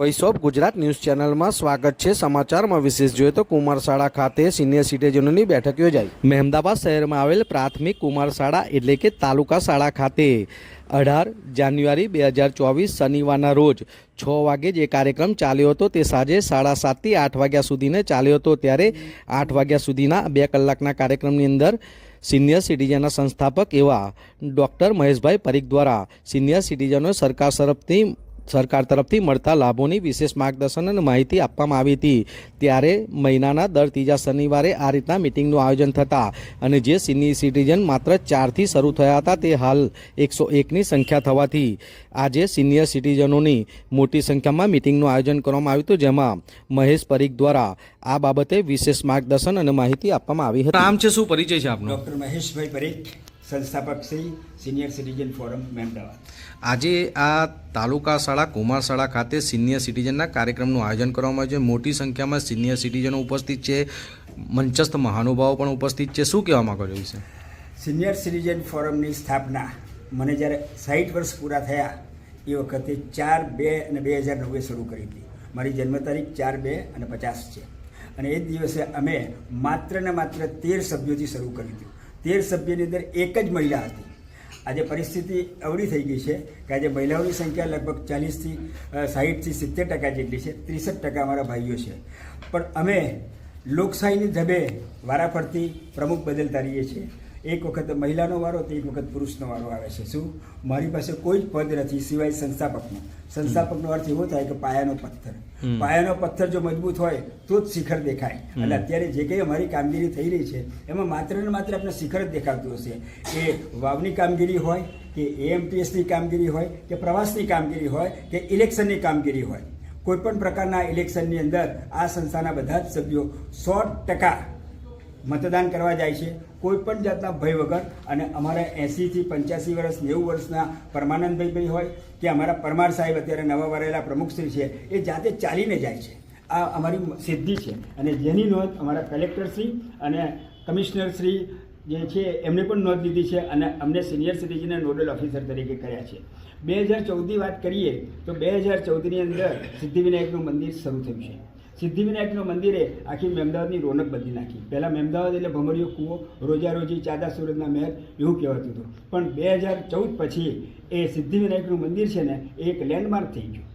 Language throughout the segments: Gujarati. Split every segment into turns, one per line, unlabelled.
વોઇસ ઓફ ગુજરાત ન્યૂઝ ચેનલમાં સ્વાગત છે સમાચારમાં વિશેષ જોઈએ તો કુમારશાળા ખાતે સિનિયર સિટીઝનોની બેઠક યોજાઈ. મહેમદાબાદ શહેરમાં આવેલ પ્રાથમિક કુમારશાળા એટલે કે તાલુકા શાળા ખાતે અઢાર જાન્યુઆરી બે હજાર ચોવીસ શનિવારના રોજ છ વાગે જે કાર્યક્રમ ચાલ્યો હતો તે સાંજે સાડા સાતથી આઠ વાગ્યા સુધીને ચાલ્યો હતો. ત્યારે આઠ વાગ્યા સુધીના બે કલાકના કાર્યક્રમની અંદર સિનિયર સિટીઝનના સંસ્થાપક એવા ડૉક્ટર મહેશભાઈ પરીખ દ્વારા સિનિયર સિટીઝનો સરકાર તરફથી સરકાર તરફથી મળતા લાભોની વિશેષ માર્ગદર્શન અને માહિતી આપવામાં આવી હતી. ત્યારે મહિનાના દર ત્રીજા શનિવારે આ રીતના મિટિંગનું આયોજન થતા અને જે સિનિયર સિટીઝન માત્ર ચારથી શરૂ થયા હતા તે હાલ એકસો એકની સંખ્યા થવાથી આજે સિનિયર સિટીઝનોની મોટી સંખ્યામાં મિટિંગનું આયોજન કરવામાં આવ્યું હતું જેમાં મહેશ પરીખ દ્વારા આ બાબતે વિશેષ માર્ગદર્શન અને માહિતી આપવામાં આવી હતી. નામ છે શું પરિચય છે આપનો?
ડૉક્ટર મહેશભાઈ Parikh. સંસ્થાપક Shri senior citizen forum Mehmedabad
આજે આ તાલુકા શાળા કુમારશાળા ખાતે સિનિયર સિટીઝનના કાર્યક્રમનું આયોજન કરવામાં આવ્યું છે. મોટી સંખ્યામાં સિનિયર સિટીઝનો ઉપસ્થિત છે. મંચસ્થ મહાનુભાવો પણ ઉપસ્થિત છે. શું કહેવા માંગો છો વિશે?
સિનિયર સિટીઝન ફોરમની સ્થાપના મને જ્યારે સાઠ વર્ષ પૂરા થયા એ વખતે ચાર બે અને બે હજાર નવે શરૂ કરી હતી. મારી જન્મ તારીખ ચાર બે અને પચાસ છે. અને એ જ દિવસે અમે માત્ર ને માત્ર તેર સભ્યોથી શરૂ કર્યું હતું. તેર સભ્યની અંદર એક જ મહિલા હતી. આજે પરિસ્થિતિ અવળી થઈ ગઈ છે કે આજે મહિલાઓની સંખ્યા લગભગ ચાલીસથી સાહીઠથી સિત્તેર ટકા જેટલી છે, ત્રીસઠ ટકા અમારા ભાઈઓ છે. પણ અમે લોકશાહીની ધબે વારાફરતી પ્રમુખ બદલતા રહીએ છીએ. એક વખત મહિલાનો વારો તો એક વખત પુરુષનો વારો આવે છે. શું? મારી પાસે કોઈ જ પદ નથી સિવાય સંસ્થાપકનો. સંસ્થાપકનો અર્થ એવો થાય કે પાયાનો પથ્થર. પાયાનો પથ્થર જો મજબૂત હોય તો જ શિખર દેખાય. એટલે અત્યારે જે કંઈ અમારી કામગીરી થઈ રહી છે એમાં માત્ર ને માત્ર આપણે શિખર જ દેખાતું હશે. એ વાવની કામગીરી હોય કે એએમટીએસની કામગીરી હોય કે પ્રવાસની કામગીરી હોય કે ઇલેક્શનની કામગીરી હોય. કોઈપણ પ્રકારના ઇલેક્શનની અંદર આ સંસ્થાના બધા જ સભ્યો સો ટકા મતદાન કરવા જાય છે. કોઈ પણ જાતના ભય વગર અને અમારા એંસીથી પંચ્યાસી વર્ષ, નેવું વર્ષના પરમાનંદભાઈ ભાઈ હોય કે અમારા પરમાર સાહેબ અત્યારે નવા વરેલા પ્રમુખશ્રી છે, એ જાતે ચાલીને જાય છે. આ અમારી સિદ્ધિ છે અને જેની નોંધ અમારા કલેક્ટરશ્રી અને કમિશનરશ્રી જે છે એમને પણ નોંધ લીધી છે અને અમને સિનિયર સિટીઝન નોડલ ઓફિસર તરીકે કર્યા છે. બે હજાર ચૌદની વાત કરીએ તો બે હજાર ચૌદની અંદર સિદ્ધિવિનાયકનું મંદિર શરૂ થયું છે. સિદ્ધિવિનાયકનું મંદિરે આખી મહેમદાવાદની રોનક બદલી નાખી. પહેલાં મહેમદાવાદ એટલે ભમરીયો કૂવો રોજા રોજી ચાદા સુરતના મહેલ એવું કહેવાતું હતું. પણ બે હજાર ચૌદ પછી એ સિદ્ધિવિનાયકનું મંદિર છે ને, એ એક લેન્ડમાર્ક થઈ ગયું.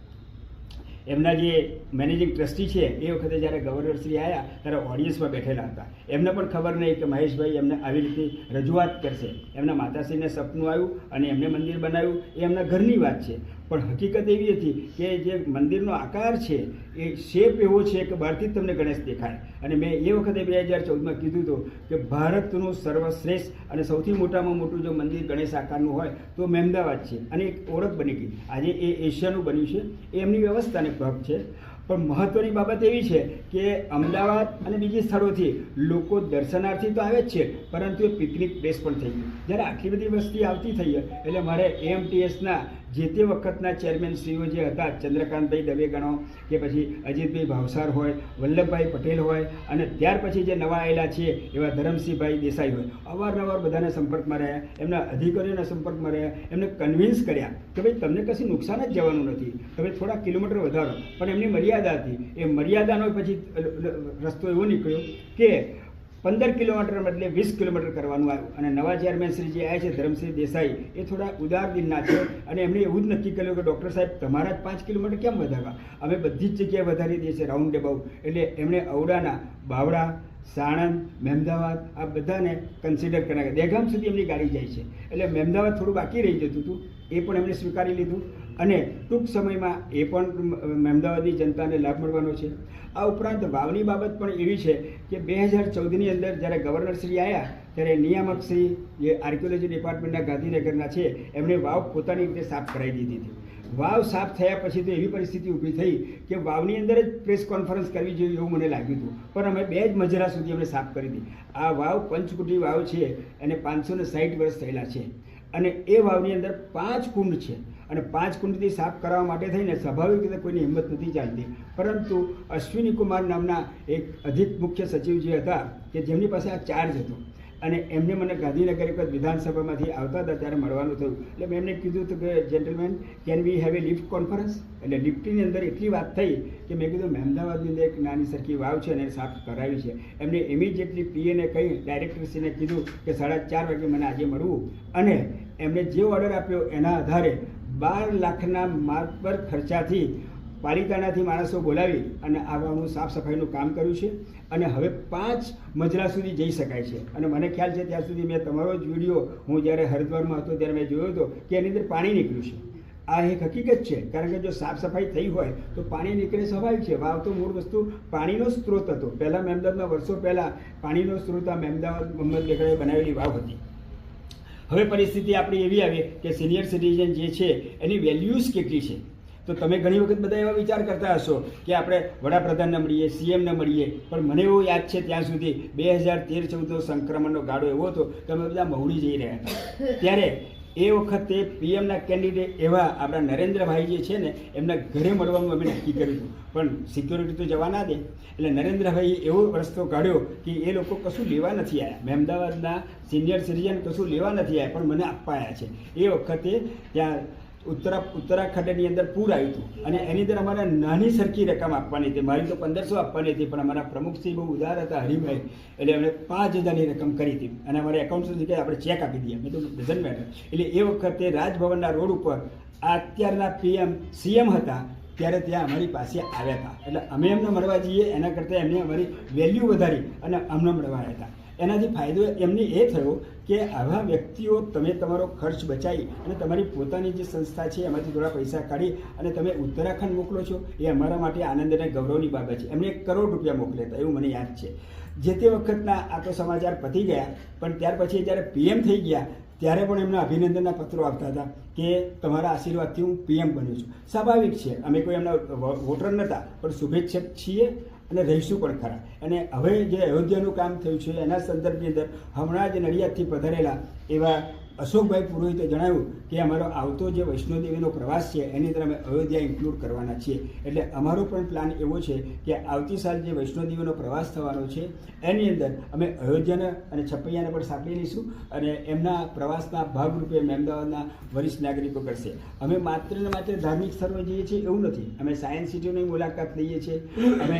એમના જે મેનેજિંગ ટ્રસ્ટી છે, એ વખતે જ્યારે ગવર્નરશ્રી આવ્યા ત્યારે ઓડિયન્સમાં બેઠેલા હતા. એમને પણ ખબર નહીં કે મહેશભાઈ એમને આવી રીતે રજૂઆત કરશે. એમના માતાશ્રીને સપનું આવ્યું અને એમને મંદિર બનાવ્યું. એ એમના ઘરની વાત છે. પણ હકીકત એવી હતી કે જે મંદિરનો આકાર છે, એ શેપ એવો છે કે બહારથી જ તમને ગણેશ દેખાય. અને મેં એ વખતે બે હજાર ચૌદમાં કીધું હતું કે ભારતનું સર્વશ્રેષ્ઠ અને સૌથી મોટામાં મોટું જો મંદિર ગણેશ આકારનું હોય, તો મહેમદાવાદ છે. અને એક ઓળખ બની ગઈ. આજે એ એશિયાનું બન્યું છે. એ એમની વ્યવસ્થાને ભાગ છે. પણ મહત્ત્વની બાબત એવી છે કે અમદાવાદ અને બીજી સ્થળોથી લોકો દર્શનાર્થી તો આવે જ છે, પરંતુ એ પિકનિક પ્લેસ પણ થઈ ગયું. જ્યારે આટલી બધી વસ્તી આવતી થઈ એટલે મારે એએમટીએસના જે તે વખતના ચેરમેનશ્રીઓ જે હતા, ચંદ્રકાંતભાઈ દવે ગણો, કે પછી અજીતભાઈ ભાવસાર હોય, વલ્લભભાઈ પટેલ હોય, અને ત્યાર પછી જે નવા આવેલા છે, એવા ધરમસિંહભાઈ દેસાઈ હોય, અવારનવાર બધાના સંપર્કમાં રહ્યા, એમના અધિકારીઓના સંપર્કમાં રહ્યા, એમને કન્વિન્સ કર્યા કે ભાઈ, તમને કશું નુકસાન જ જવાનું નથી, તમે થોડા કિલોમીટર વધારો, પણ એમની મર્યાદા હતી. એ મર્યાદાનો પછી રસ્તો એવો નીકળ્યો કે પંદર કિલોમીટર બદલે વીસ કિલોમીટર કરવાનું આવ્યું. અને નવા ચેરમેન શ્રી જે આવ્યા છે, ધરમસિંહ દેસાઈ, એ થોડા ઉદાર દિનના છે. અને એમણે એવું જ નક્કી કર્યું કે ડૉક્ટર સાહેબ, તમારા જ પાંચ કિલોમીટર કેમ વધારવા? અમે બધી જ જગ્યાએ વધારી દઈએ છીએ રાઉન્ડ અબાઉટ એટલે એમણે ઔડાના, બાવડા, સાણંદ, મહેમદાવાદ, આ બધાને કન્સિડર કર્યા. દહેગામ સુધી એમની ગાડી જાય છે. એટલે મહેમદાવાદ થોડું બાકી રહી જતું હતું. એ પણ એમણે સ્વીકારી લીધું. અને ટૂંક સમયમાં એ પણ અમદાવાદની જનતાને લાભ મળવાનો છે. આ ઉપરાંત વાવની બાબત પણ એવી છે કે બે હજાર ચૌદની અંદર જ્યારે ગવર્નરશ્રી આવ્યા ત્યારે નિયામક શ્રી જે આર્કિયોલોજી ડિપાર્ટમેન્ટના ગાંધીનગરના છે, એમણે વાવ પોતાની રીતે સાફ કરાવી દીધી હતી. વાવ સાફ થયા પછી તો એવી પરિસ્થિતિ ઊભી થઈ કે વાવની અંદર જ પ્રેસ કોન્ફરન્સ કરવી જોઈએ એવું મને લાગ્યું હતું. પણ અમે બે જ મજરા સુધી અમે સાફ કરી હતી આ વાવ પંચકુટી વાવ છે અને પાંચસો ને સાઠ વર્ષ થયેલા છે. અને એ વાવની અંદર પાંચ કુંડ છે. અને પાંચ કુંડથી સાફ કરાવવા માટે થઈને સ્વાભાવિક રીતે કોઈની હિંમત નથી ચાલતી. પરંતુ અશ્વિની કુમાર નામના એક અધિક મુખ્ય સચિવ જે હતા, કે જેમની પાસે આ ચાર્જ હતો. અને એમને મને ગાંધીનગર એક વિધાનસભામાંથી આવતા હતા ત્યારે મળવાનું થયું. એટલે મેં એમને કીધું હતું કે gentleman can we have a lift conference એટલે લિફ્ટની અંદર એટલી વાત થઈ કે મેં કીધું અમદાવાદની અંદર એક નાની સરખી વાવ છે અને સાફ કરાવી છે. એમને ઇમિડિયેટલી પીએને કહી ડાયરેક્ટરશ્રીને કીધું કે સાડા ચાર વાગે મને આજે મળવું. અને એમને જે ઓર્ડર આપ્યો એના આધારે બાર લાખના માર્ગ પર ખર્ચાથી પાલિકાનાથી માણસો બોલાવી અને આવવાનું સાફ સફાઈનું કામ કર્યું છે. અને હવે પાંચ મજલા સુધી જઈ શકાય છે. અને મને ખ્યાલ છે ત્યાં સુધી મેં તમારો જ વીડિયો હું જ્યારે હરિદ્વારમાં હતો ત્યારે મેં જોયો હતો કે એની અંદર પાણી નીકળ્યું છે. આ એક હકીકત છે. કારણ કે જો સાફ સફાઈ થઈ હોય તો પાણી નીકળે સ્વાભાવિક છે. વાવ તો મૂળ વસ્તુ પાણીનો સ્ત્રોત હતો. પહેલાં મહેમદાબાદમાં વર્ષો પહેલાં પાણીનો સ્ત્રોત આ મહેમદાબાદ મોહમ્મદ બેગડાએ બનાવેલી વાવ હતી. હવે પરિસ્થિતિ આપણી એવી આવી કે સિનિયર સિટીઝન જે છે, એની વેલ્યુઝ કેટલી છે? તો તમે ઘણી વખત બધા એવા વિચાર કરતા હશો કે આપણે વડાપ્રધાનને મળીએ સીએમને મળીએ. પણ મને એવું યાદ છે ત્યાં સુધી બે હજાર તેર ચૌદનો સંક્રમણનો ગાળો એવો હતો, કે અમે બધા મહુડી જઈ રહ્યા હતા. ત્યારે એ વખતે પીએમના કેન્ડિડેટ એવા આપણા નરેન્દ્રભાઈ જે છે ને, એમના ઘરે મળવાનું અમે નક્કી કર્યું હતું. પણ સિક્યોરિટી તો જવા ના દે. એટલે નરેન્દ્રભાઈએ એવો રસ્તો કાઢ્યો કે એ લોકો કશું લેવા નથી આવ્યા મેં અમદાવાદના સિનિયર સિટીઝન કશું લેવા નથી આવ્યા પણ મને આપવા આવ્યા છે. એ વખતે ત્યાં ઉત્તરા ઉત્તરાખંડની અંદર પૂર આવ્યું હતું. અને એની અંદર અમારે નાની સરખી રકમ આપવાની હતી. મારી તો પંદરસો આપવાની હતી, પણ અમારા પ્રમુખશ્રી બહુ ઉદાર હતા, હરિભાઈ. એટલે એમણે પાંચ હજારની રકમ કરી હતી. અને અમારે એકાઉન્ટ સુધી કે આપણે ચેક આપી દઈએ મેં તો ડઝન મેટર એટલે એ વખતે રાજભવનના રોડ ઉપર અત્યારના પીએમ સીએમ હતા, ત્યારે ત્યાં અમારી પાસે આવ્યા હતા. એટલે અમે એમને મળવા જઈએ, એના કરતાં એમને અમારી વેલ્યુ વધારી અને અમને મળવા આવ્યા હતા. એનાથી ફાયદો એમને એ થયો કે આવા વ્યક્તિઓ તમે તમારો ખર્ચ બચાવી અને તમારી પોતાની જે સંસ્થા છે એમાંથી થોડા પૈસા કાઢી અને તમે ઉત્તરાખંડ મોકલો છો, એ અમારા માટે આનંદ અને ગૌરવની બાબત છે. એમને એક કરોડ રૂપિયા મોકલ્યા હતા એવું મને યાદ છે. જે તે વખતના આ તો સમાચાર પતી ગયા, પણ ત્યાર પછી જ્યારે પીએમ થઈ ગયા, ત્યારે પણ એમના અભિનંદનના પત્રો આવતા હતા કે તમારા આશીર્વાદથી હું પીએમ બન્યો છું. સ્વાભાવિક છે, અમે કોઈ એમના વોટર નહોતા, પણ શુભેચ્છક છીએ અને રહીશું પણ ખરા. અને હવે જે અયોધ્યાનું કામ થયું છે, એના સંદર્ભની અંદર હમણાં જ નડિયાદથી પધારેલા એવા અશોકભાઈ પુરોહિતે જણાવ્યું કે અમારો આવતો જે વૈષ્ણોદેવીનો પ્રવાસ છે, એની અંદર અમે અયોધ્યા ઇન્ક્લુડ કરવાના છીએ. એટલે અમારો પણ પ્લાન એવો છે કે આવતી સાલ જે વૈષ્ણોદેવીનો પ્રવાસ થવાનો છે, એની અંદર અમે અયોધ્યાને અને છપૈયાને પણ સાંકળી લઈશું અને એમના પ્રવાસના ભાગરૂપે અમે અમદાવાદના વરિષ્ઠ નાગરિકો કરશે. અમે માત્ર ને માત્ર ધાર્મિક સ્થળો જઈએ છીએ એવું નથી. અમે સાયન્સ સિટીની મુલાકાત લઈએ છીએ. અમે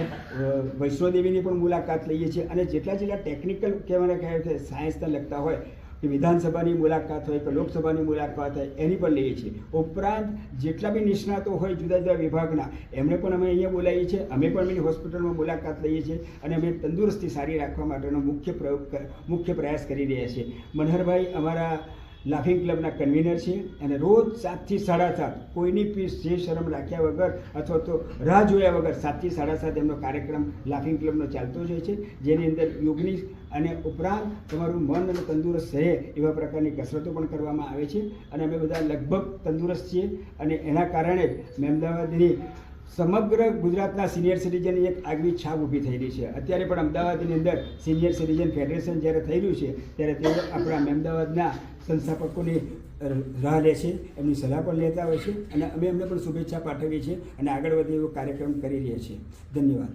વૈષ્ણોદેવીની પણ મુલાકાત લઈએ છીએ અને જેટલા જેટલા ટેકનિકલ કહેવાના કહેવાય સાયન્સને લગતા હોય કે વિધાનસભાની મુલાકાત હોય કે લોકસભાની મુલાકાત હોય, એની પણ લઈએ છીએ. ઉપરાંત જેટલા બી નિષ્ણાતો હોય જુદા જુદા વિભાગના, એમને પણ અમે અહીંયા બોલાવીએ છીએ, અમે પણ એમની હોસ્પિટલમાં મુલાકાત લઈએ છીએ અને અમે તંદુરસ્તી સારી રાખવા માટેનો મુખ્ય પ્રયોગ મુખ્ય પ્રયાસ કરી રહ્યા છીએ. મનહરભાઈ, અમારા લાફિંગ ક્લબના કન્વીનર છે અને રોજ સાતથી સાડા સાત કોઈની પીસ જે શરમ રાખ્યા વગર અથવા તો રાહ જોયા વગર સાતથી સાડા સાત એમનો કાર્યક્રમ લાફિંગ ક્લબનો ચાલતો જ હોય છે. જેની અંદર યોગની અને ઉપરાંત તમારું મન અને તંદુરસ્ત રહે એવા પ્રકારની કસરતો પણ કરવામાં આવે છે. અને અમે બધા લગભગ તંદુરસ્ત છીએ અને એના કારણે જ મેં અમદાવાદની સમગ્ર ગુજરાતના સિનિયર સિટીઝનની એક આગવી છાપ ઊભી થઈ રહી છે. અત્યારે પણ અમદાવાદની અંદર સિનિયર સિટીઝન ફેડરેશન જ્યારે થઈ રહ્યું છે, ત્યારે તે આપણા અમદાવાદના સંસ્થાપકોની રાહ લે છે, એમની સલાહ પણ લેતા હોય છે અને અમે એમને પણ શુભેચ્છા પાઠવીએ છીએ અને આગળ વધે એવો કાર્યક્રમ કરી રહ્યા છીએ. ધન્યવાદ.